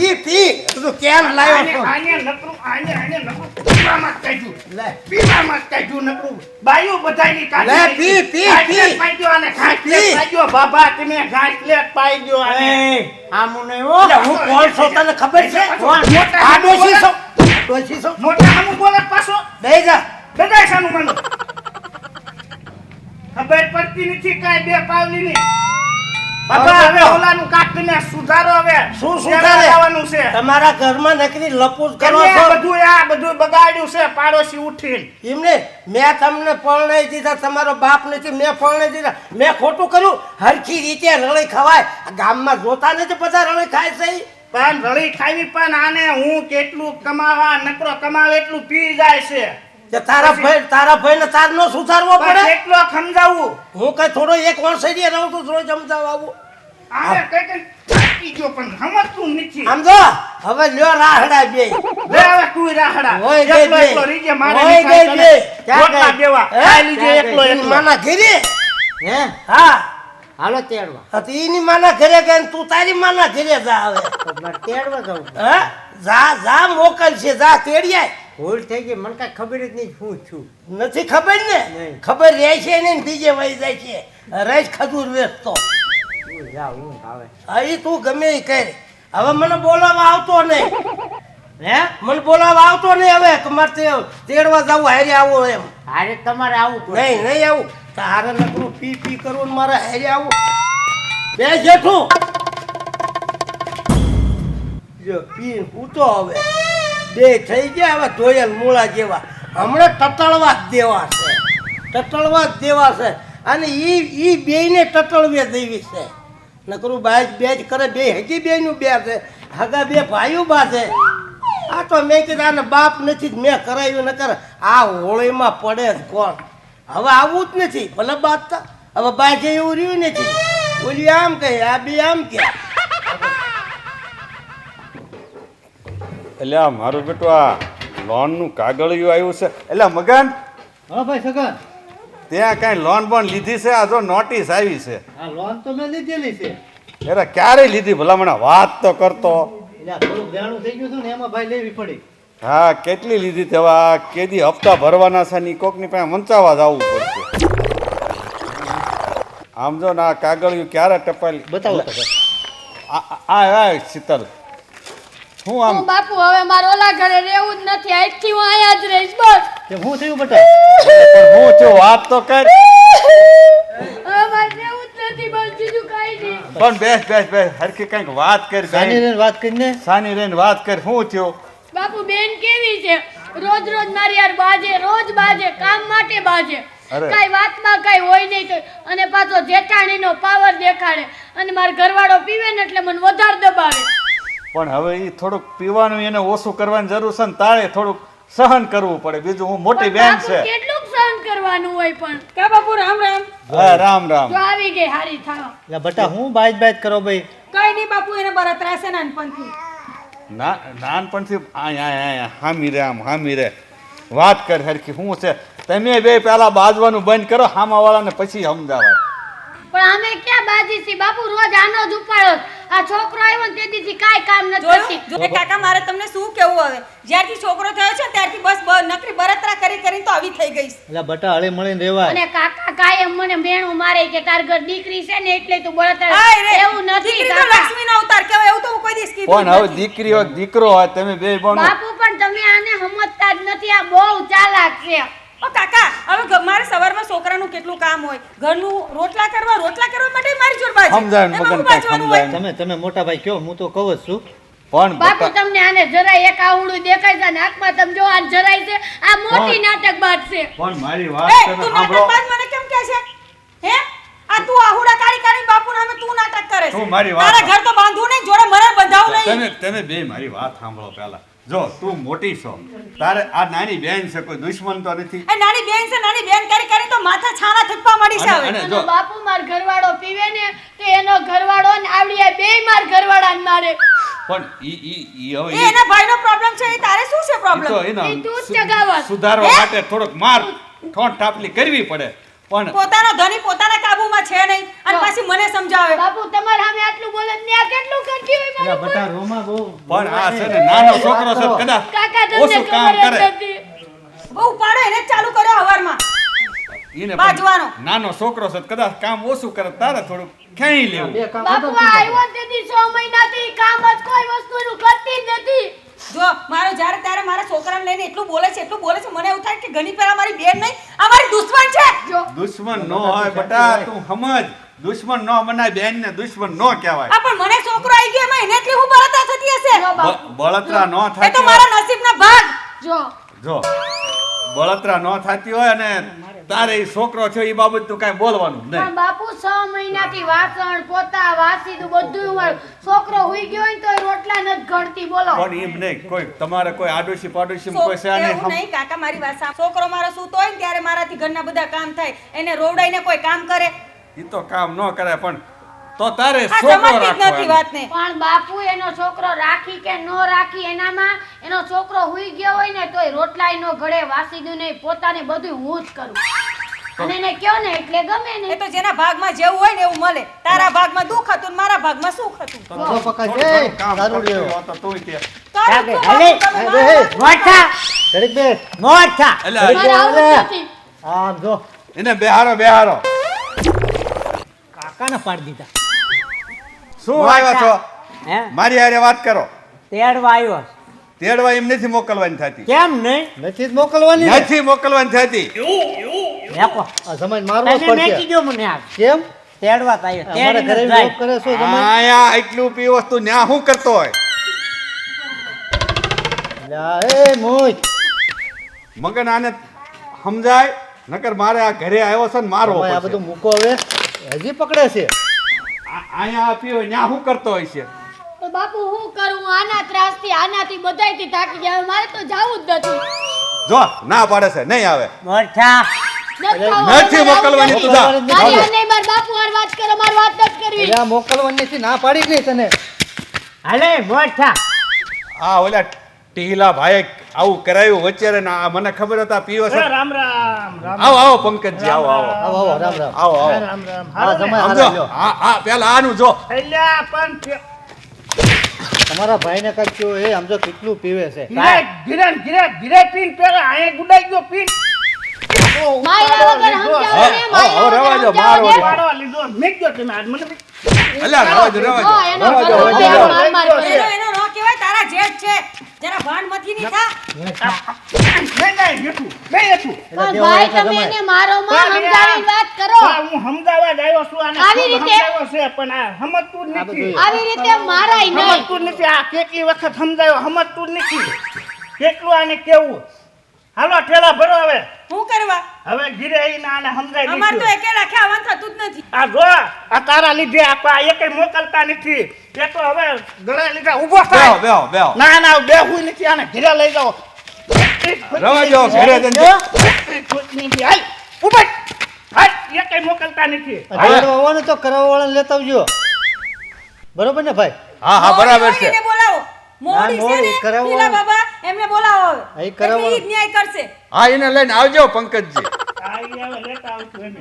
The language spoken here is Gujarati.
પી પી તું કેમ લાવ્યો આને નકરું આને આને નકરું પીવામાં જ કાઢ્યું. લે. પીવામાં જ કાઢ્યું નકરું બાયો બધાની કાઢી લે, પી, પી, પી. પાઈ દ્યો આને, ઘાસલેટ પી. પાઈ દ્યો. બાબા તમે ઘાસલેટ પાઈ દ્યો આને. આ મુને ઓ હું કોણ છો તને ખબર છે? મોટા આ ડોશી બોલે. છો. ડોશી છો? મોટા આમું બોલે પાછો? બે જા. બધાય સાનું મને. ખબર પડતી નથી કાઈ બે પાવલીની બાબા હવે હવે ઓલાનું કાક સુધારો હવે. શું સુધારે? લાવવાનું છે? તમારા ઘરમાં નકરી લપૂસ કરો છો બધું આ બધું બગાડ્યું છે પાડોશી ઉઠીને. એમને મેં તમને પરણાઈ દીધા તમારો બાપ નથી મેં પરણાઈ દીધા. મેં ખોટું કર્યું? હરખી રીતે રળી ખવાય. ગામમાં જોતા નથી બધા રળી ખાય છે પણ રળી ખાવી પણ આને હું કેટલું કમાવા નકરો કમાવે એટલું પી જાય છે. કે તારા ભાઈ તારા ભાઈને તાર નો સુધારવો પડે? સમજાવવું હું કઈ થોડો એક વર્ષ રહું છું રોજ સમજાવવા આવું આને કઈ કઈ ગયો પણ સમજતું નથી. આમ હવે લ્યો રાહડા બે. લે હવે તું રાહડા. હોય ગઈ બે. એકલો રીજે મારે હોય નહીં ગઈ બે. તને. ક્યાં રોટલા ગઈ? દેવા. હે? લીજે એકલો એકલો. માના ઘરે? હે? હા. હાલો તેડવા. હા, તો ઈની માના ઘરે ગઈ તું તારી માના ઘરે જા હવે. તેડવા જવું હે? જા જા મોકલ છે જા તેડી આય. ભૂલ થઈ ગઈ મને કાંઈ ખબર જ નહીં શું છું. નથી ખબર ને? ખબર રહે છે ને બીજે વહી જાય છે. રસ ખજૂર વેચતો. હું જા હું તું ગમે એ કર. હવે મને બોલાવા આવતો નહીં. હે? મને બોલાવા આવતો નહીં હવે તમારે તે તેડવા જવું હારે આવો એમ. હારે તમારે આવું નહીં નહીં આવું. તારે નકરું પી પી કરવું ને મારે હારે આવું. બે જેઠું. જો પી ઉતો હવે. બે થઈ ગયા, હવે ધોયલ મૂળા જેવા. હમણાં ટટળવા જ દેવા છે. ટટળવા જ દેવા છે. અને ઈ ઈ બેયને ટટળવે દેવી છે. નકરું બાજ જ કરે, બે હજી બેયનું બે છે. હગા બે ભાઈઓ બા છે. આ તો મેં કીધું, આને બાપ નથી મેં કરાયું ન કરે આ હોળીમાં પડે જ કોણ? હવે આવું જ નથી. ભલે બાજતા હવે બાજે એવું રહ્યું નથી. ઓલી આમ કહે, આ બે આમ કે એટલે મારું બેટું આ લોનનું કાગળિયું આવ્યું છે. એટલે મગન હા ભાઈ સગન. ત્યાં કાંઈ લોન બોન લીધી છે? આ જો નોટિસ આવી છે. આ લોન તો મેં લીધેલી છે. અરે ક્યારે લીધી? ભલામણા વાત તો કરતો. એટલે હા કેટલી લીધી તેવા કેદી હપ્તા ભરવાના છે ની કોકની પાસે વંચાવા જવું પડશે. આમ જો ને આ કાગળિયું ક્યારે ટપાલી બતાવો આ- આ શીતલ. હું આમ? બાપુ હવે મારો ઓલા ઘરે રહેવું જ નથી. આજથી હું અહીંયા જ રહીશ બસ કે હું થયું બટા? હું થયો વાત તો કર. હવે મારે રહેવું જ નથી બસ બીજું કાઈ નહીં. પણ બેસ બેસ બેસ. હરખી કંઈક વાત કર સાની રેન વાત કરીને? સાની રેન વાત કર. શું થયો? બાપુ બેન કેવી છે? રોજ રોજ મારી યાર બાજે રોજ બાજે કામ માટે બાજે. કઈ કાંઈ વાતમાં કાંઈ હોય નહીં તો અને પાછો જેઠાણીનો પાવર દેખાડે અને મારો ઘરવાળો પીવે ને એટલે મને વધારે દબાવે. પણ હવે એ થોડુંક પીવાનું એને ઓછું કરવાની જરૂર છે ને તારે થોડુંક સહન કરવું પડે. બીજું હું મોટી બેન છે. કેટલું સહન કરવાનું હોય પણ. કા બાપુ રામ રામ? હા રામ રામ. તો આવી ગઈ હારી થાવ. એટલે બટા હું બાજ બાજ કરો ભાઈ? કઈ નહીં બાપુ એને બળતરા છે નાનપણથી. ના નાનપણથી આય આય હામી રે આમ હામી રે. વાત કર હરખી શું છે તમે બે પેલા બાજવાનું બંધ કરો હામાવાળાને પછી સમજાવાય. પણ અમે ક્યાં બાજી છીએ? બાપુ રોજ આનો જ ઉપાડો. આ છોકરો આવ્યો ને તેથી કાઈ કામ નથી જોયું? જો કાકા મારે તમને શું કેવું હવે? જ્યારથી છોકરો થયો છે ત્યારથી બસ નકરી બરતરા કરી કરીને તો આવી થઈ ગઈ એટલે બટા હળી મળીને રેવાય અને કાકા કાયમ મને મેણું મારે કે તાર ઘર દીકરી છે ને એટલે તું બળતરા એવું નથી દીકરી તો કાકા. લક્ષ્મીનો અવતાર કહેવાય એવું તો હું કોઈ દિવસ કીધું પણ હવે દીકરી હોય દીકરો હોય તમે બે બોનો. બાપુ પણ તમે આને સમજતા જ નથી આ બહુ ચાલાક છે. ઓ કાકા હવે મારે સવારમાં છોકરાનું કેટલું કામ હોય? ઘરનું રોટલા કરવા રોટલા કરવા માટે મારી જોડ બાજુ. સમજાણ ને એમાં મગન કાંઈ બાજવાનું હોય? સમજાય. તમે તમે મોટા ભાઈ કયો હું તો કહું જ છું. પણ બાપુ તમને આને જરાય એક આવડું દેખાય છે આંખમાં તમે જો આ જરાય છે આ મોટી નાટક બાદ છે. પણ મારી વાત તમે સાંભળો. મને કેમ કહે છે? હે? આ તું આહુડા કાઢી કાઢી બાપુ નામે તું નાટક કરે છે. તું તારા ઘર તો બાંધવું નહીં જોડે મને બંધાવું નહીં. તમે તમે બે મારી વાત સાંભળો પહેલા. જો તું મોટી છો. તારે આ નાની બેન છે કોઈ દુશ્મન તો નથી. એ નાની બેન છે નાની બેન કરી કરી તો માથા છાના થપ્પા મળી છે અને- હવે જો બાપુ માર ઘરવાળો પીવે ને તો એનો ઘરવાળો ને આવડીએ બે માર ઘરવાળાને મારે. પણ ઈ ઈ ઈ હવે એ એના ભાઈનો પ્રોબ્લેમ છે એ તારે શું છે તો પ્રોબ્લેમ એના ઈ તું સુ- સુધારવા માટે થોડોક માર ઠોંઠ ટાપલી કરવી પડે. પણ પોતાનો ધણી પોતાના કાબુમાં છે નહીં. અને. પાછી મને સમજાવે. બાપુ તમારે સામે આટલું બોલે ને આ કેટલું કરતી હોય મારી બટા રોમા બહુ પણ આ છે. ને નાનો છોકરો છે કદા કાકા તમને ઓછું કામ કરે. બહુ પાડો એને ચાલુ કર્યો હવારમાં. એને બાજવાનો. નાનો છોકરો છે કદાચ કામ ઓછું કરે તારે થોડું ખેઈ લેવું. બાપુ. આવ્યો તેથી છ મહિનાથી કામ જ કોઈ વસ્તુનું કરતી જ નથી. જો મારો જ્યારે ત્યારે મારા છોકરાને લઈને એટલું બોલે છે એટલું બોલે છે મને એવું થાય કે ઘણી પહેલા મારી બેન નહીં આ મારી દુશ્મન છે. જો. દુશ્મન નો હોય બટા તું સમજ. દુશ્મન નો બનાય બેન ને દુશ્મન નો કહેવાય. આ પણ મને છોકરો આવી ગયો એમાં એને એટલી હું બળતરા થતી હશે? બળતરા નો એ તો મારા નસીબના ભાગ. જો. જો. બળતરા ન થતી હોય અને તારે છોકરો છે એ બાબત તું કાંઈ બોલવાનું નહીં. બાપુ છ મહિનાથી વાસણ પોતા વાસીદું બધું મારું છોકરો હુઈ ગયો હોય તો રોટલા નથી ઘડતી બોલો. પણ એમ નહીં કોઈ તમારે કોઈ આડોશી પાડોશી કોઈ છે નહીં કાકા મારી વાત છોકરો મારો સૂતો હોય ને ત્યારે મારાથી ઘરના બધા કામ થાય. એને રોવડાઈને કોઈ કામ કરે? એ તો કામ ન કરે પણ તો તારે છોકરો નથી. વાતને. પણ બાપુ એનો છોકરો રાખી કે ન રાખી એનામાં એનો છોકરો હુઈ ગયો હોય ને તોય રોટલાય નો ઘડે વાસીદું નહીં પોતાને બધું હું જ કરું. અને એને કયો ને એટલે ગમે એ તો જેના ભાગમાં જેવું હોય ને એવું મળે. તારા ભાગમાં દુઃખ હતું ને મારા ભાગમાં સુખ હતું. તો પકડ છે, કામ સારું રહ્યો. તો તોય તે. કાકે, હલે, બે એટલે આમ જો. એને બેહારો બેહારો. કાકાને પાડી દીધા. શું આવ્યા છો? હે? મારી હારે વાત કરો. તેડવા આવ્યો તેડવા એમ નથી મોકલવાની થતી. કેમ નહીં? નથી જ મોકલવાની નથી મોકલવાની થતી. આ મારવો જ મને આ કેમ? તેડવા તો આવ્યો. અમારા ઘરે જોબ કરે છો તમે આયા એટલું પી વસ્તુ ન્યા હું કરતો હોય? લા એ મોય મગન આને સમજાય? નકર મારે આ ઘરે આવ્યો છે ને મારો આ બધું મૂકો હવે. હજી પકડે છે. આ- આયા આ પીવો ન્યા શું કરતો હોય છે? તો બાપુ હું કરું? આના ત્રાસથી આનાથી બધાયથી થાકી ગયા. મારે તો જાવું જ નથી. જો ના પાડે છે નહીં આવે. મોટા નથી મોકલવાની તું જા. મારી અને નહીં, મારા બાપુ હાર વાત કરો મારે વાત ન કરવી. એટલે મોકલવાની નથી ના પાડી ગઈ તને. હાલે મોટા આ ઓલા ટીલા ભાઈ આવું કરાયું વચ્ચે રે મને ખબર હતા પીવો છે રામ રામ આવો આવો પંકજજી આવો આવો. આવો આવો રામ રામ. આવો આવો. રામ રામ. હા હાલો ને. હારા લ્યો. હા હા પેલા આનું જો. અલ્યા પણ તમારા ભાઈ ને કહો એ સમજો કેટલું પીવે છે. ધીરે ધીરે ધીરે પીન પેલા અહીંયા ગુડાઈ ગયો પીન. માર્યા વગર સમજાવો ને, હા, રવા દો, મારો ને. પાડવા લીધો. મેં ગયો તમે આજ મને અલ્યા રવા દો રવા દો રવા. માર માર કરે. એનો એનો કહેવાય તારા જેઠ છે. જરા ભાન મથી ની થા. મેં કાંઈ બેઠું મેં બેઠું એટલે પણ દેવા ભાઈ તમે એને મારો માં પણ વાત કરો. હું સમજાવવા જ આવ્યો છું આને આવી રીતે? આવ્યો છે પણ આ સમજતું નથી. આવી રીતે મારાય નહીં. સમજતું નથી આ કેટલી વખત સમજાયો સમજતું જ નથી. કેટલું આને કેવું? હાલો ઠેલા ભરો હવે. હું કરવા? હવે ઘીરે આવીને આને સમજાઈ અમાર તો દીધું એકે રાખે આવવાનું થતું જ નથી. આ જો આ તારા લીધે આ એકે મોકલતા નથી. તે તો હવે ગળા લીધા ઊભો બેહો થાય. બેહો બેહો. ના ના બેહું નથી આને ઘીરે લઈ જાઓ રવા દો ઘરે જઈને હાલ ઊભો હાલ એકે મોકલતા નથી. હવે આવવાનું તો કરવા વાળા લેતા આવજો. બરોબર ને ભાઈ? હા હા બરાબર છે. મોડી છે ને પીલા બાબા એમને બોલાવો. હવે એટલે ઈ ન્યાય કરશે. હા એને લઈને આવજો પંકજજી. આ ઈ લેતા આવશું એને